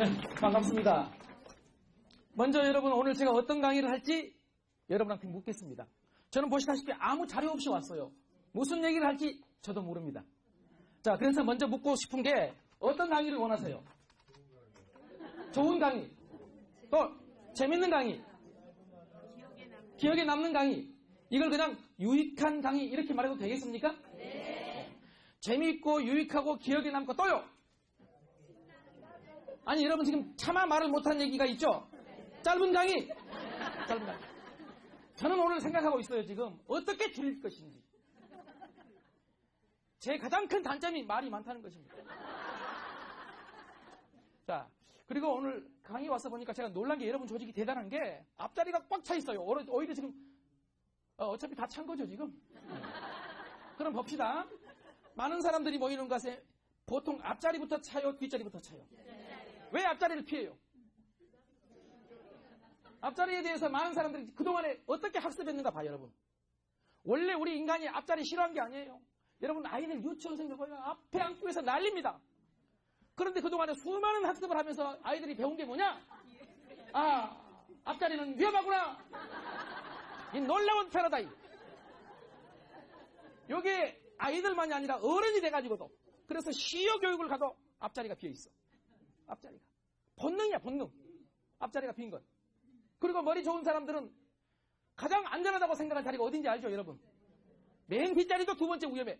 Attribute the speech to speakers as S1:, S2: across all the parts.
S1: 네, 반갑습니다. 먼저 여러분 오늘 제가 어떤 강의를 할지 여러분한테 묻겠습니다. 저는 보시다시피 아무 자료 없이 왔어요. 무슨 얘기를 할지 저도 모릅니다. 자, 그래서 먼저 묻고 싶은 게 어떤 강의를 원하세요? 좋은 강의. 또 재밌는 강의. 기억에 남는 강의. 이걸 그냥 유익한 강의 이렇게 말해도 되겠습니까? 네. 재미있고 유익하고 기억에 남고 또요. 아니 여러분 지금 차마 말을 못한 얘기가 있죠? 짧은 강의. 짧은 강의. 저는 오늘 생각하고 있어요 지금 어떻게 줄일 것인지. 제 가장 큰 단점이 말이 많다는 것입니다. 자, 그리고 오늘 강의 와서 보니까 제가 놀란 게 여러분 조직이 대단한 게 앞자리가 꽉 차 있어요. 오히려 지금 어, 차피 다 찬 거죠 지금. 그럼 봅시다. 많은 사람들이 모이는 곳에 보통 앞자리부터 차요, 뒷자리부터 차요. 왜 앞자리를 피해요? 앞자리에 대해서 많은 사람들이 그동안에 어떻게 학습했는가 봐요, 여러분. 원래 우리 인간이 앞자리 싫어한 게 아니에요. 여러분, 아이들 유치원생들 보면 앞에 앉고 해서 난립니다. 그런데 그동안에 수많은 학습을 하면서 아이들이 배운 게 뭐냐? 아, 앞자리는 위험하구나! 이 놀라운 패러다임. 요게 아이들만이 아니라 어른이 돼가지고도 그래서 시어 교육을 가도 앞자리가 비어 있어. 앞자리가. 본능이야, 본능. 앞자리가 빈 것. 그리고 머리 좋은 사람들은 가장 안전하다고 생각한 자리가 어딘지 알죠, 여러분? 맨 뒷자리도 두 번째 위험해.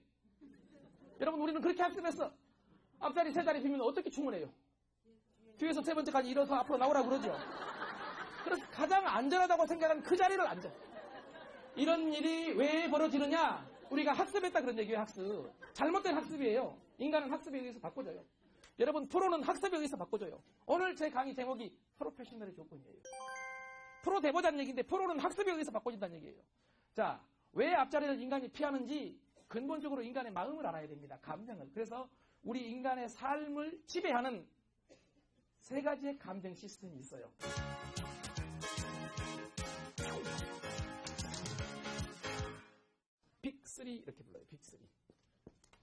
S1: 여러분, 우리는 그렇게 학습했어. 앞자리 세 자리 비면 어떻게 충분해요? 뒤에서 세 번째까지 일어서 앞으로 나오라 그러죠. 그래서 가장 안전하다고 생각한 그 자리를 앉아. 이런 일이 왜 벌어지느냐? 우리가 학습했다 그런 얘기예요, 학습. 잘못된 학습이에요. 인간은 학습에 의해서 바꿔져요. 여러분, 프로는 학습에 의해서 바꿔줘요. 오늘 제 강의 제목이 프로페셔널의 조건이에요. 프로 돼보자는 얘기인데 프로는 학습에 의해서 바꿔진다는 얘기예요. 자, 왜 앞자리를 인간이 피하는지 근본적으로 인간의 마음을 알아야 됩니다. 감정을. 그래서 우리 인간의 삶을 지배하는 세 가지의 감정 시스템이 있어요. 빅3 이렇게 불러요. 빅3.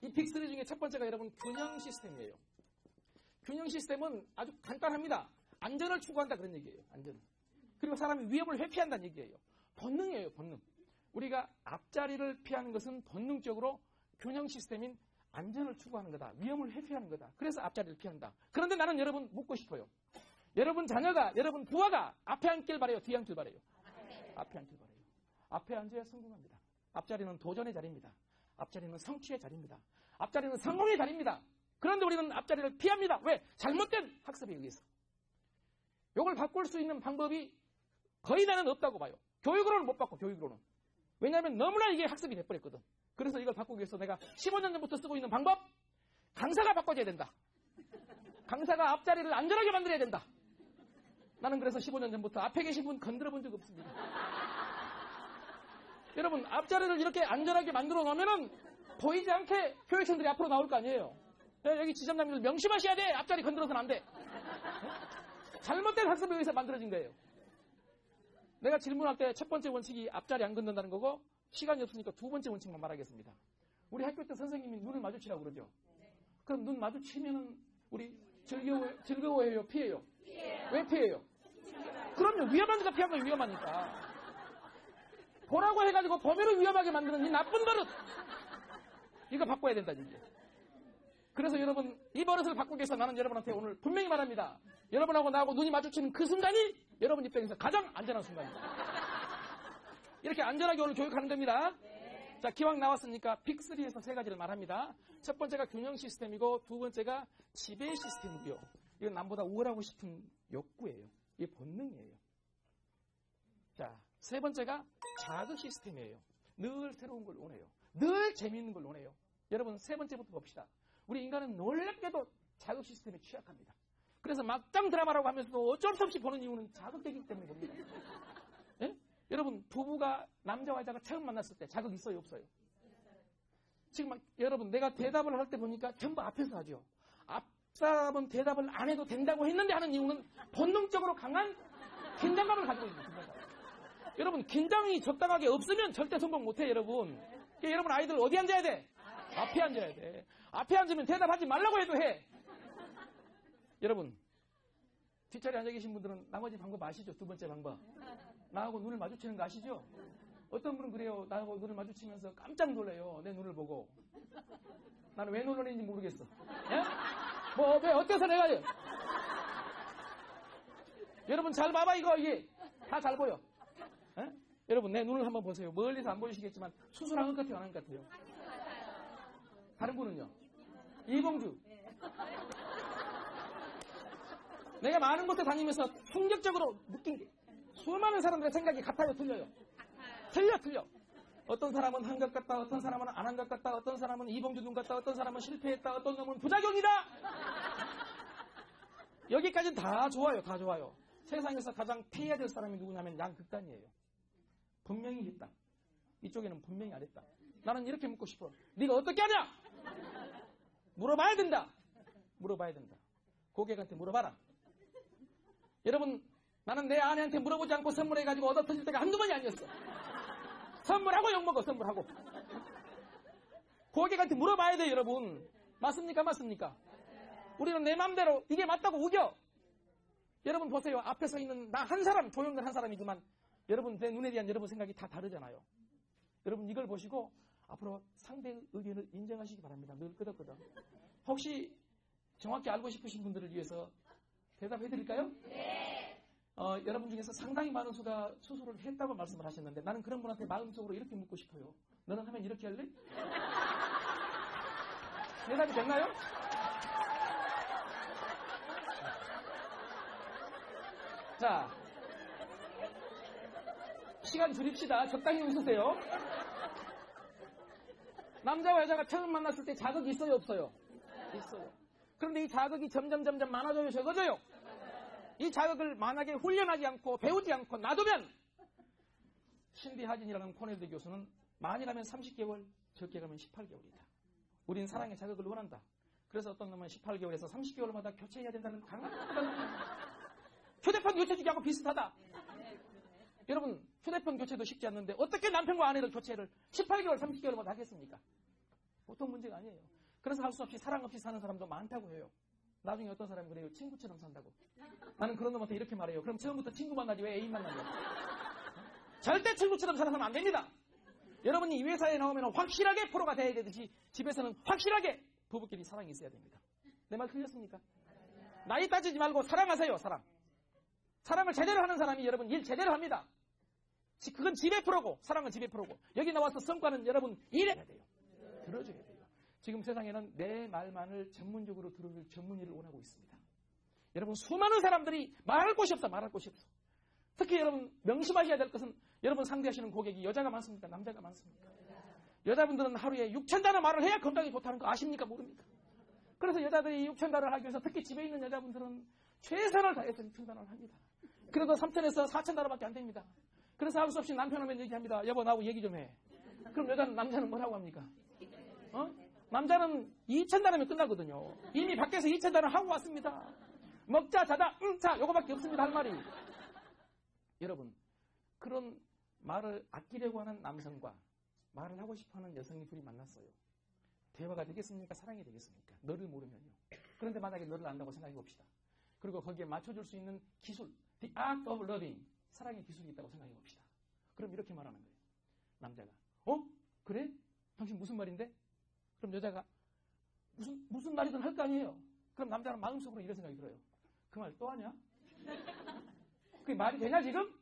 S1: 이 빅3 중에 첫 번째가 여러분 균형 시스템이에요. 균형 시스템은 아주 간단합니다. 안전을 추구한다 그런 얘기예요. 안전. 그리고 사람이 위험을 회피한다는 얘기예요. 본능이에요. 본능. 우리가 앞자리를 피하는 것은 본능적으로 균형 시스템인 안전을 추구하는 거다. 위험을 회피하는 거다. 그래서 앞자리를 피한다. 그런데 나는 여러분 묻고 싶어요. 여러분 자녀가, 여러분 부하가 앞에 앉길 바래요? 뒤에 앉길 바래요? 앞에 앉길 바래요. 앞에 앉아야 성공합니다. 앞자리는 도전의 자리입니다. 앞자리는 성취의 자리입니다. 앞자리는 성공의 자리입니다. 그런데 우리는 앞자리를 피합니다. 왜? 잘못된 학습에 의해서. 이걸 바꿀 수 있는 방법이 거의 나는 없다고 봐요. 교육으로는 못 바꿔, 교육으로는. 왜냐하면 너무나 이게 학습이 돼버렸거든. 그래서 이걸 바꾸기 위해서 내가 15년 전부터 쓰고 있는 방법, 강사가 바꿔줘야 된다. 강사가 앞자리를 안전하게 만들어야 된다. 나는 그래서 15년 전부터 앞에 계신 분 건드려 본 적 없습니다. 여러분, 앞자리를 이렇게 안전하게 만들어 놓으면은 보이지 않게 교육생들이 앞으로 나올 거 아니에요. 여기 지점장님들 명심하셔야 돼. 앞자리 건드려서는 안 돼. 잘못된 학습에 의해서 만들어진 거예요. 내가 질문할 때 첫 번째 원칙이 앞자리 안 건든다는 거고 시간이 없으니까 두 번째 원칙만 말하겠습니다. 우리 학교 때 선생님이 눈을 마주치라고 그러죠. 그럼 눈 마주치면은 우리 즐거워, 즐거워해요? 피해요? 피해요. 왜 피해요? 그럼요. 위험한 데가 피한 건 위험하니까. 보라고 해가지고 범위를 위험하게 만드는 이 나쁜 버릇. 이거 바꿔야 된다, 이제. 그래서 여러분, 이 버릇을 바꾸기 위해서 나는 여러분한테 오늘 분명히 말합니다. 여러분하고 나하고 눈이 마주치는 그 순간이 여러분 입장에서 가장 안전한 순간입니다. 이렇게 안전하게 오늘 교육하는 겁니다. 자, 기왕 나왔으니까 빅3에서 세 가지를 말합니다. 첫 번째가 균형 시스템이고 두 번째가 지배 시스템이고요. 이건 남보다 우월하고 싶은 욕구예요. 이게 본능이에요. 자, 세 번째가 자극 시스템이에요. 늘 새로운 걸 원해요. 늘 재미있는 걸 원해요. 여러분, 세 번째부터 봅시다. 우리 인간은 놀랍게도 자극 시스템에 취약합니다. 그래서 막장 드라마라고 하면서도 어쩔 수 없이 보는 이유는 자극되기 때문에 봅니다. 예? 여러분, 부부가 남자와 여자가 처음 만났을 때 자극 있어요, 없어요? 지금 막, 여러분, 내가 대답을 할 때 보니까 전부 앞에서 하죠. 앞사람은 대답을 안 해도 된다고 했는데 하는 이유는 본능적으로 강한 긴장감을 가지고 있는 거예요. 여러분, 긴장이 적당하게 없으면 절대 성공 못해, 여러분. 그러니까 여러분, 아이들 어디 앉아야 돼? 앞에 앉아야 돼. 앞에 앉으면 대답하지 말라고 해도 해. 여러분, 뒷자리에 앉아 계신 분들은 나머지 방법 아시죠? 두 번째 방법. 나하고 눈을 마주치는 거 아시죠? 어떤 분은 그래요. 나하고 눈을 마주치면서 깜짝 놀래요. 내 눈을 보고. 나는 왜 놀라는지 모르겠어. 예? 뭐, 왜, 어때서 내가, 여러분 잘 봐봐, 이거, 이게. 다 잘 보여. 예? 여러분, 내 눈을 한번 보세요. 멀리서 안 보이시겠지만, 수술한 것 같아요, 안 한 것 같아요? 다른 분은요? 이봉주. 내가 많은 곳에 다니면서 충격적으로 느낀 게, 수많은 사람들의 생각이 같아요, 틀려요? 틀려, 틀려. 어떤 사람은 한 것 같다, 어떤 사람은 안 한 것 같다, 어떤 사람은 이봉주 눈 같다, 어떤 사람은 실패했다, 어떤 놈은 부작용이다! 여기까지는 다 좋아요, 다 좋아요. 세상에서 가장 피해야 될 사람이 누구냐면 양극단이에요. 분명히 했다. 이쪽에는 분명히 안 했다. 나는 이렇게 묻고 싶어. 네가 어떻게 하냐? 물어봐야 된다. 물어봐야 된다. 고객한테 물어봐라. 여러분, 나는 내 아내한테 물어보지 않고 선물해가지고 얻어 터질 때가 한두 번이 아니었어. 선물하고 욕먹어, 선물하고. 고객한테 물어봐야 돼요, 여러분. 맞습니까, 맞습니까? 우리는 내 맘대로 이게 맞다고 우겨. 여러분 보세요. 앞에 서 있는 나 한 사람, 조용한 한 사람이지만 여러분 내 눈에 대한 여러분 생각이 다 다르잖아요. 여러분 이걸 보시고 앞으로 상대의 의견을 인정하시기 바랍니다. 늘 끄덕끄덕. 혹시 정확히 알고 싶으신 분들을 위해서 대답해 드릴까요? 네. 어, 여러분 중에서 상당히 많은 수가 수술을 했다고 말씀을 하셨는데 나는 그런 분한테 마음속으로 이렇게 묻고 싶어요. 너는 하면 이렇게 할래? 대답이 됐나요? 자, 시간 줄입시다. 적당히 웃으세요. 남자와 여자가 처음 만났을 때 자극이 있어요, 없어요? 있어요. 그런데 이 자극이 점점 점점 많아져요, 적어져요. 이 자극을 만약에 훈련하지 않고 배우지 않고 놔두면 신디 하진이라는 코넬드 교수는 많이 가면 30개월, 적게 가면 18개월이다. 우린 사랑의 자극을 원한다. 그래서 어떤 놈은 18개월에서 30개월마다 교체해야 된다는 강한 휴대폰 교체주기 하고 비슷하다. 여러분, 휴대폰 교체도 쉽지 않는데 어떻게 남편과 아내를 교체를 18개월, 30개월마다 하겠습니까? 보통 문제가 아니에요. 그래서 할 수 없이 사랑 없이 사는 사람도 많다고 해요. 나중에 어떤 사람이 그래요. 친구처럼 산다고. 나는 그런 놈한테 이렇게 말해요. 그럼 처음부터 친구 만나지 왜 애인 만나냐? 절대 친구처럼 살아서는 안 됩니다. 여러분이 이 회사에 나오면 확실하게 프로가 돼야 되듯이 집에서는 확실하게 부부끼리 사랑이 있어야 됩니다. 내 말 틀렸습니까? 나이 따지지 말고 사랑하세요, 사랑. 사랑을 제대로 하는 사람이 여러분 일 제대로 합니다. 그건 집의 프로고, 사랑은 집의 프로고. 여기 나와서 성과는 여러분 일해야 돼요. 들어줘야 돼요. 지금 세상에는 내 말만을 전문적으로 들을 전문의를 원하고 있습니다. 여러분 수많은 사람들이 말할 곳이 없어, 말할 곳이 없어. 특히 여러분 명심하셔야 될 것은 여러분 상대하시는 고객이 여자가 많습니까? 남자가 많습니까? 여자분들은 하루에 6천 단어 말을 해야 건강이 좋다는 거 아십니까? 모릅니까? 그래서 여자들이 6천 단어를 하기 위해서 특히 집에 있는 여자분들은 최선을 다해서 6천 단어를 합니다. 그래도 3천에서 4천 단어밖에 안 됩니다. 그래서 할 수 없이 남편 오면 얘기합니다. 여보 나하고 얘기 좀 해. 그럼 여자는 남자는 뭐라고 합니까? 어? 남자는 2천 단어면 끝나거든요. 이미 밖에서 2천 단어 하고 왔습니다. 먹자 자다 응자 요거밖에 없습니다 할 말이. 여러분 그런 말을 아끼려고 하는 남성과 말을 하고 싶어하는 여성이 둘이 만났어요. 대화가 되겠습니까? 사랑이 되겠습니까? 너를 모르면요. 그런데 만약에 너를 안다고 생각해 봅시다. 그리고 거기에 맞춰줄 수 있는 기술, the art of loving, 사랑의 기술이 있다고 생각해 봅시다. 그럼 이렇게 말하는 거예요. 남자가, 어? 그래? 당신 무슨 말인데? 그럼 여자가, 무슨, 무슨 말이든 할 거 아니에요. 그럼 남자는 마음속으로 이런 생각이 들어요. 그 말 또 하냐? 그게 말이 되냐, 지금?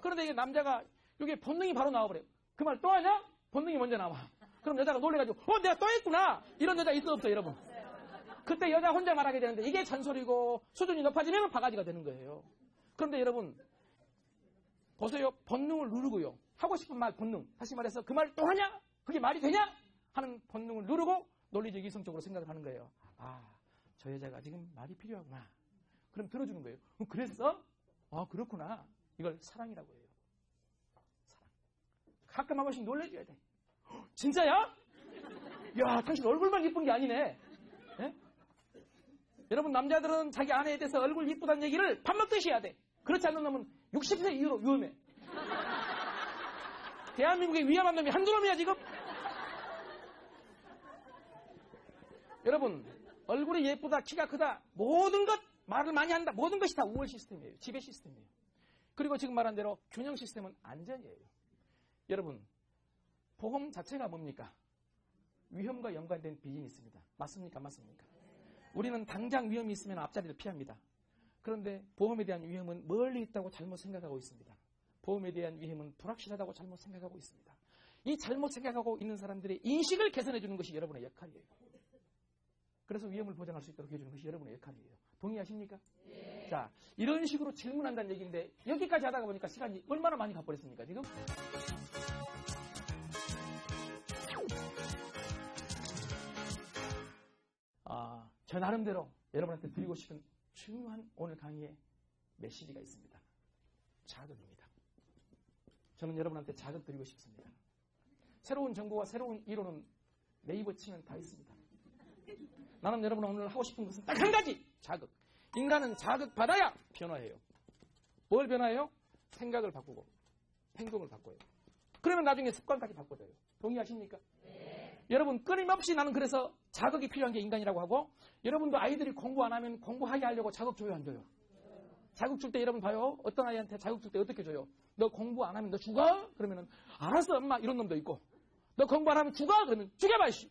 S1: 그런데 이게 남자가, 이게 본능이 바로 나와버려요. 그 말 또 하냐? 본능이 먼저 나와. 그럼 여자가 놀래가지고, 어, 내가 또 했구나! 이런 여자 있어, 없어, 여러분? 그때 여자 혼자 말하게 되는데, 이게 잔소리고, 수준이 높아지면 바가지가 되는 거예요. 그런데 여러분, 보세요. 본능을 누르고요. 하고 싶은 말, 본능. 다시 말해서, 그 말 또 하냐? 그게 말이 되냐? 하는 본능을 누르고, 논리적 이성적으로 생각을 하는 거예요. 아, 저 여자가 지금 말이 필요하구나. 그럼 들어주는 거예요. 어, 그랬어? 아, 그렇구나. 이걸 사랑이라고 해요. 사랑. 가끔 한 번씩 놀래줘야 돼. 진짜야? 야, 당신 얼굴만 이쁜 게 아니네. 예? 여러분, 남자들은 자기 아내에 대해서 얼굴 이쁘다는 얘기를 밥 먹듯이 해야 돼. 그렇지 않는 놈은 60세 이후로 위험해. 대한민국에 위험한 놈이 한두 놈이야, 지금? 여러분, 얼굴이 예쁘다, 키가 크다, 모든 것 말을 많이 한다. 모든 것이 다 우월 시스템이에요. 지배 시스템이에요. 그리고 지금 말한 대로 균형 시스템은 안전이에요. 여러분, 보험 자체가 뭡니까? 위험과 연관된 비즈니스입니다. 맞습니까? 맞습니까? 우리는 당장 위험이 있으면 앞자리를 피합니다. 그런데 보험에 대한 위험은 멀리 있다고 잘못 생각하고 있습니다. 보험에 대한 위험은 불확실하다고 잘못 생각하고 있습니다. 이 잘못 생각하고 있는 사람들의 인식을 개선해 주는 것이 여러분의 역할이에요. 그래서 위험을 보장할 수 있도록 해주는 것이 여러분의 역할이에요. 동의하십니까? 네. 자, 이런 식으로 질문한다는 얘기인데 여기까지 하다가 보니까 시간이 얼마나 많이 가버렸습니까, 지금? 아, 저 나름대로 여러분한테 드리고 싶은 중요한 오늘 강의의 메시지가 있습니다. 자극입니다. 저는 여러분한테 자극 드리고 싶습니다. 새로운 정보와 새로운 이론은 네이버 치면 다 있습니다. 나는 여러분 오늘 하고 싶은 것은 딱 한 가지 자극. 인간은 자극 받아야 변화해요. 뭘 변화해요? 생각을 바꾸고 행동을 바꿔요. 그러면 나중에 습관까지 바꿔져요. 동의하십니까? 네. 여러분 끊임없이 나는 그래서 자극이 필요한 게 인간이라고 하고 여러분도 아이들이 공부 안 하면 공부하게 하려고 자극 줘요 안 줘요? 자극 줄 때 여러분 봐요. 어떤 아이한테 자극 줄 때 어떻게 줘요? 너 공부 안 하면 너 죽어? 그러면은 알았어 엄마 이런 놈도 있고 너 공부 안 하면 죽어? 그러면 죽여봐 이씨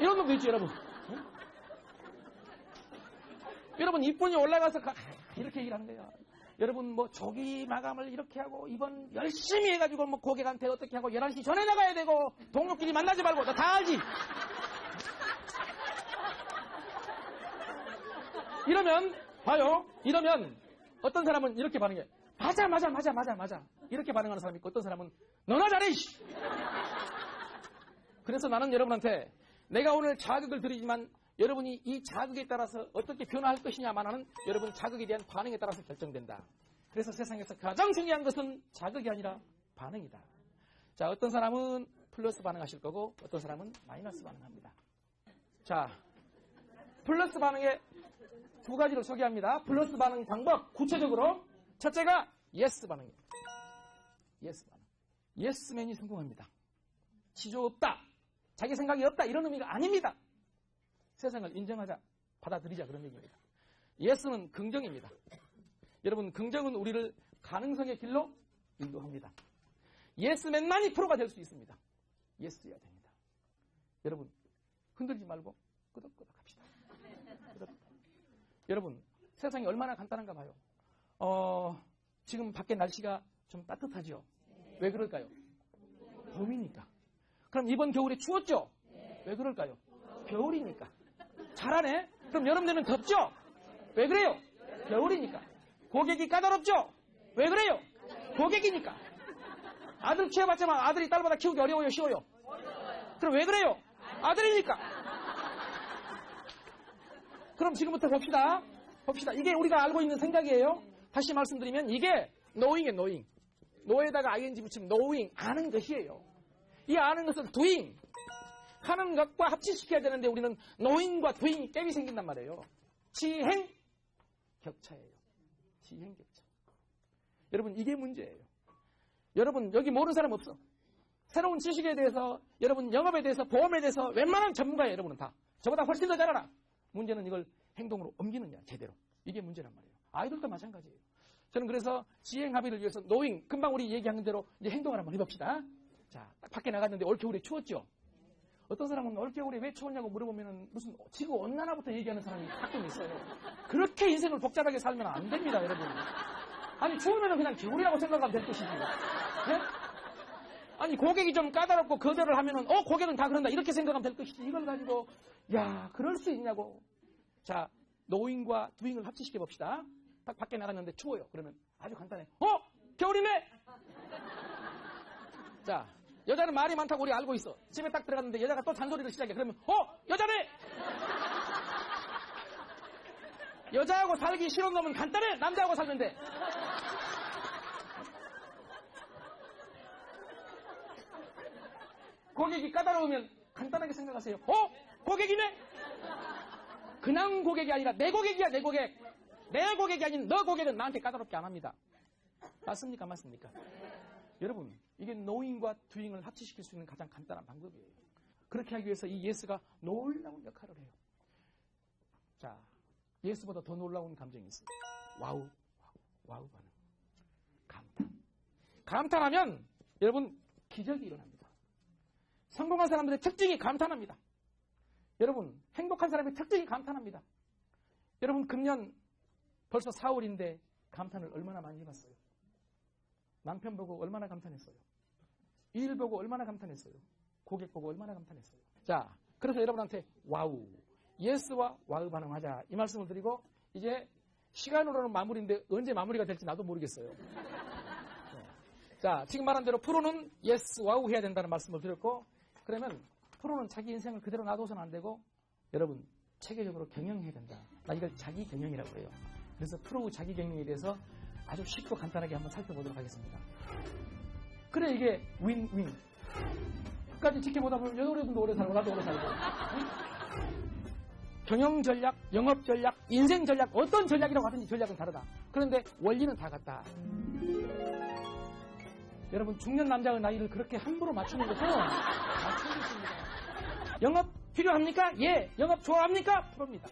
S1: 이런 놈도 있지 여러분. 여러분 이쁜이 올라가서 가, 이렇게 얘기를 하는 거예요. 여러분 뭐 조기 마감을 이렇게 하고 이번 열심히 해가지고 뭐 고객한테 어떻게 하고 11시 전에 나가야 되고 동료끼리 만나지 말고 너다 알지? 이러면 봐요. 이러면 어떤 사람은 이렇게 반응해. 맞아 맞아 맞아 맞아 맞아 이렇게 반응하는 사람이 있고 어떤 사람은 너나 잘해. 그래서 나는 여러분한테 내가 오늘 자극을 드리지만 여러분이 이 자극에 따라서 어떻게 변화할 것이냐만은 여러분 자극에 대한 반응에 따라서 결정된다. 그래서 세상에서 가장 중요한 것은 자극이 아니라 반응이다. 자, 어떤 사람은 플러스 반응하실 거고 어떤 사람은 마이너스 반응합니다. 자, 플러스 반응의 두 가지를 소개합니다. 플러스 반응 방법 구체적으로 첫째가 예스 반응입니다. 예스 반응. 예스맨이 성공합니다. 지조 없다. 자기 생각이 없다. 이런 의미가 아닙니다. 세상을 인정하자, 받아들이자 그런 얘기입니다. 예스는 긍정입니다. 여러분, 긍정은 우리를 가능성의 길로 인도합니다. 예스맨만이 프로가 될 수 있습니다. 예스여야 됩니다. 여러분, 흔들지 말고 끄덕끄덕 합시다. 끄덕끄덕. 여러분, 세상이 얼마나 간단한가 봐요. 어, 지금 밖에 날씨가 좀 따뜻하죠? 왜 그럴까요? 봄이니까. 그럼 이번 겨울에 추웠죠? 왜 그럴까요? 겨울이니까. 잘하네? 그럼 여러분들은 덥죠? 왜 그래요? 겨울이니까. 고객이 까다롭죠? 왜 그래요? 고객이니까. 아들 키워봤자만 아들이 딸보다 키우기 어려워요? 쉬워요? 그럼 왜 그래요? 아들이니까. 그럼 지금부터 봅시다. 봅시다. 이게 우리가 알고 있는 생각이에요. 다시 말씀드리면 이게 knowing이에요, knowing. 노에다가 ing 붙이면 knowing, 아는 것이에요. 이 아는 것은 doing. 하는 것과 합치시켜야 되는데 우리는 노인과 부인이 갭이 생긴단 말이에요. 지행 격차예요. 지행 격차. 여러분 이게 문제예요. 여러분 여기 모르는 사람 없어. 새로운 지식에 대해서 여러분 영업에 대해서 보험에 대해서 웬만한 전문가예요. 여러분은 다. 저보다 훨씬 더 잘 알아. 문제는 이걸 행동으로 옮기느냐 제대로. 이게 문제란 말이에요. 아이들도 마찬가지예요. 저는 그래서 지행 합의를 위해서 노잉 금방 우리 얘기한 대로 이제 행동을 한번 해봅시다. 자, 밖에 나갔는데 올겨울에 추웠죠. 어떤 사람은 올겨울에 왜 추웠냐고 물어보면 무슨 지구 온난화부터 얘기하는 사람이 가끔 있어요. 그렇게 인생을 복잡하게 살면 안 됩니다, 여러분. 아니, 추우면 그냥 겨울이라고 생각하면 될 것이지. 네? 아니, 고객이 좀 까다롭고 거절을 하면은, 어, 고객은 다 그런다. 이렇게 생각하면 될 것이지. 이걸 가지고, 야, 그럴 수 있냐고. 자, 노인과 두잉을 합치시켜 봅시다. 딱 밖에 나갔는데 추워요. 그러면 아주 간단해. 어? 겨울이네? 자, 여자는 말이 많다고 우리 알고 있어. 집에 딱 들어갔는데 여자가 또 잔소리를 시작해. 그러면 어 여자네. 여자하고 살기 싫은 놈은 간단해. 남자하고 살면 돼. 고객이 까다로우면 간단하게 생각하세요. 어? 고객이네? 그냥 고객이 아니라 내 고객이야, 내 고객. 내 고객이 아닌 너 고객은 나한테 까다롭게 안 합니다. 맞습니까? 맞습니까? 여러분, 이게 노잉과 두잉을 합치시킬 수 있는 가장 간단한 방법이에요. 그렇게 하기 위해서 이 예스가 놀라운 역할을 해요. 자, 예스보다 더 놀라운 감정이 있어요. 와우, 와우, 와우 반응. 감탄. 감탄하면 여러분 기적이 일어납니다. 성공한 사람들의 특징이 감탄합니다. 여러분 행복한 사람의 특징이 감탄합니다. 여러분 금년 벌써 4월인데 감탄을 얼마나 많이 해봤어요? 남편 보고 얼마나 감탄했어요? 일 보고 얼마나 감탄했어요? 고객 보고 얼마나 감탄했어요? 자, 그래서 여러분한테 와우, 예스와 와우 반응하자 이 말씀을 드리고 이제 시간으로는 마무리인데 언제 마무리가 될지 나도 모르겠어요. 네. 자, 지금 말한 대로 프로는 예스, 와우 해야 된다는 말씀을 드렸고 그러면 프로는 자기 인생을 그대로 놔둬서는 안 되고 여러분 체계적으로 경영해야 된다. 나 이걸 자기 경영이라고 해요. 그래서 프로 자기 경영에 대해서 아주 쉽고 간단하게 한번 살펴보도록 하겠습니다. 그래 이게 윈윈. 끝까지 지켜보다 보면 여러분도 오래 살고 나도 오래 살고. 경영 전략, 영업 전략, 인생 전략 어떤 전략이라고 하든지 전략은 다르다. 그런데 원리는 다 같다. 여러분 중년 남자의 나이를 그렇게 함부로 맞추는 것은 맞추는 것입니다. 영업 필요합니까? 예. 영업 좋아합니까? 프로입니다.